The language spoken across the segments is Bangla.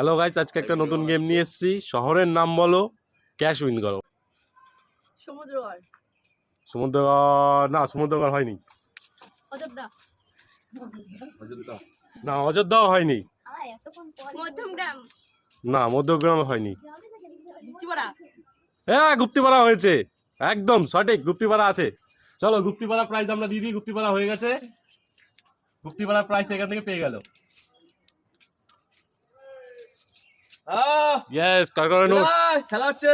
হ্যালো গাইজ আজকে একটা নতুন গেম নিয়ে এসেছি। শহরের নাম বলো ক্যাশ উইন করো। সমুদ্রগড়। সমুদ্রগড় না সমুদ্রগড় হয়নি। অযোধ্যা। না অযোধ্যাও হয়নি। মধ্যমগ্রাম। না মধ্যগ্রাম হয়নি। হ্যাঁ গুপ্তিপাড়া হয়েছে। একদম সঠিক গুপ্তিপাড়া আছে। চলো গুপ্তিপাড়া প্রাইস আমরা দিয়ে দিই গুপ্তিপাড়া হয়ে গেছে। গুপ্তিপাড়া প্রাইস এখান থেকে পেয়ে গেল। ইয়েস কার খেলা হচ্ছে।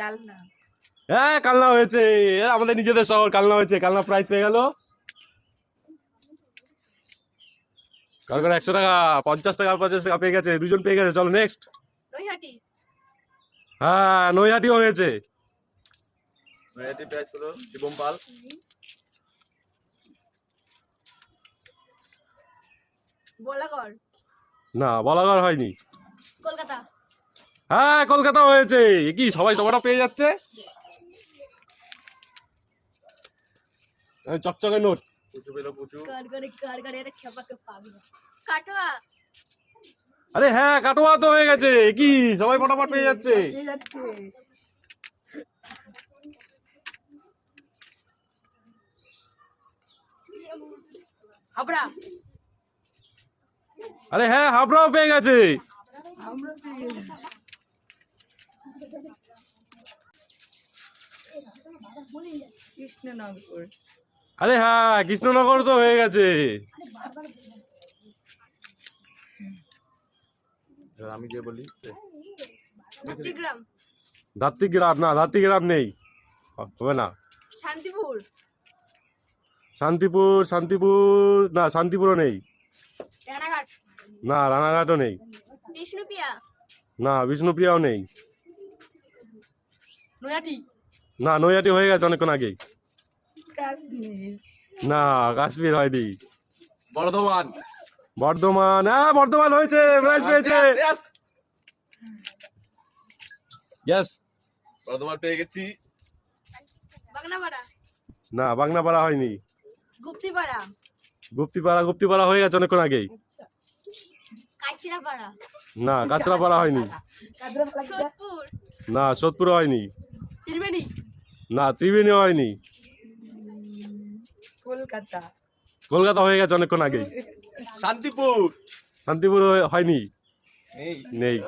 কালনা। হ্যাঁ কালনা হয়েছে। আমাদের নিজেদের শহর কালনা হয়েছে। কালনা প্রাইস পেয়ে গেল। কার একশো টাকা? পঞ্চাশ টাকা পঞ্চাশ টাকা পেয়ে গেছে। দুজন পেয়ে গেছে। চলো নেক্সট হ্যাঁ নৈহাটিও হয়েছে। নৈহাটি প্রাইস হলো শিবম পাল। বোলাগড় না বলাগড় হয়নি। কলকাতা। হ্যাঁ কলকাতা হয়েছে। এ কি সবাই সবাটা পেয়ে যাচ্ছে? চকচকে নোট। পুচু পেল পুচু কাটোয়া। আরে হ্যাঁ কাটোয়া তো হয়ে গেছে। এ কি সবাই ফটাফট পেয়ে যাচ্ছে। হাবড়া। আরে হ্যাঁ হাবড়াও পেয়ে গেছে। কৃষ্ণনগর। আরে হ্যাঁ কৃষ্ণনগর তো হয়ে গেছে। আমি যে বলি ধাত্রিগ্রাম না ধাত্রিগ্রাম নেই। হবে না। শান্তিপুর। শান্তিপুর শান্তিপুর না শান্তিপুরও নেই। না রানাঘাটও নেই। বিষ্ণুপিয়া না বিষ্ণুপ্রিয়াও নেই। না নৈহাটি হয়ে গেছে অনেকক্ষণ আগেই কাশ্মীর। না কাশ্মীর হয়নি। বর্ধমান। বর্ধমান হ্যাঁ বর্ধমান হয়েছে প্রাইজ পেয়েছে বর্ধমান পেয়ে গেছি। বাগনাপাড়া? না বাংলাপাড়া হয়নি। গুপ্তিপাড়া? গুপ্তিপাড়া গুপ্তিপাড়া হয়ে গেছে অনেকক্ষণ আগেই কাইচিরাপাড়া না কাঁচরাপাড়া হয়নি। সোদপুর। না সোদপুর হয়নি। ত্রিবেণী? না ত্রিবেণী হয়নি। কলকাতা। কলকাতা হয়ে গেছে অনেকক্ষণ আগেই শান্তিপুর। শান্তিপুর হয়ে- হয়নি। নেই। নেই।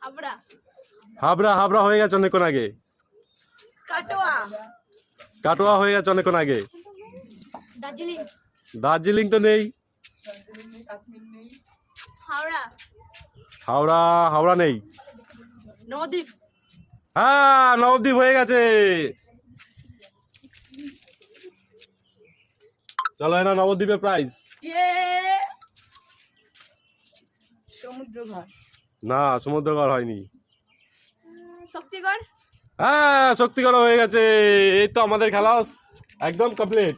হাবড়া। হাবড়া হাবড়া হয়ে গেছে অনেকক্ষণ আগে। কাটোয়া। কাটোয়া হয়ে গেছে অনেকক্ষণ আগে। দার্জিলিং। দার্জিলিং তো নেই। হাওড়া। হাওড়া হাওড়া নেই। নবদ্বীপ। হ্যাঁ নবদ্বীপ হয়ে গেছে। চলো না নবদ্বীপের প্রাইস ইয়ে! না সমুদ্রগড় হয়নি। শক্তিগড়? হ্যাঁ শক্তিগড় হয়ে গেছে। এই তো আমাদের খেলা একদম কমপ্লিট